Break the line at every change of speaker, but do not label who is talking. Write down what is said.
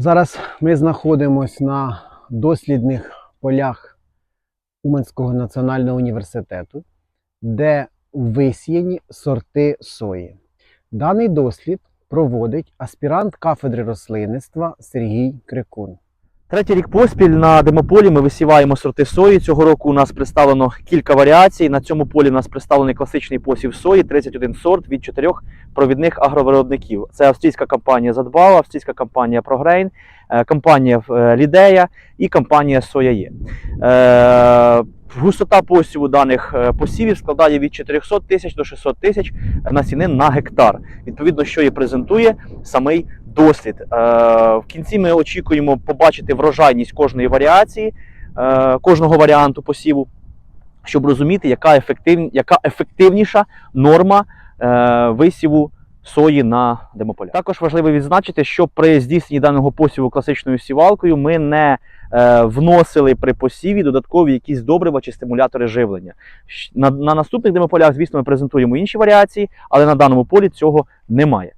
Зараз ми знаходимося на дослідних полях Уманського національного університету, де висіяні сорти сої. Даний дослід проводить аспірант кафедри рослинництва Сергій Крикун.
Третій рік поспіль на демополі ми висіваємо сорти сої. Цього року у нас представлено кілька варіацій. На цьому полі у нас представлений класичний посів сої, 31 сорт від чотирьох провідних агровиробників. Це австрійська компанія Задбала, австрійська компанія Прогрейн, е, компанія е, Лідея і компанія Сояє. Е, Густота посіву даних посівів складає від 400 тисяч до 600 тисяч насінин на гектар. Відповідно, що і презентує самий дослід. Е, В кінці ми очікуємо побачити врожайність кожної варіації, е, кожного варіанту посіву, щоб розуміти, яка, ефектив, яка ефективніша норма е, висіву сої на демополях. Також важливо відзначити, що при здійсненні даного посіву класичною сівалкою ми не вносили при посіві додаткові якісь добрива чи стимулятори живлення. На, на наступних демополях, звісно, ми презентуємо інші варіації, але на даному полі цього немає.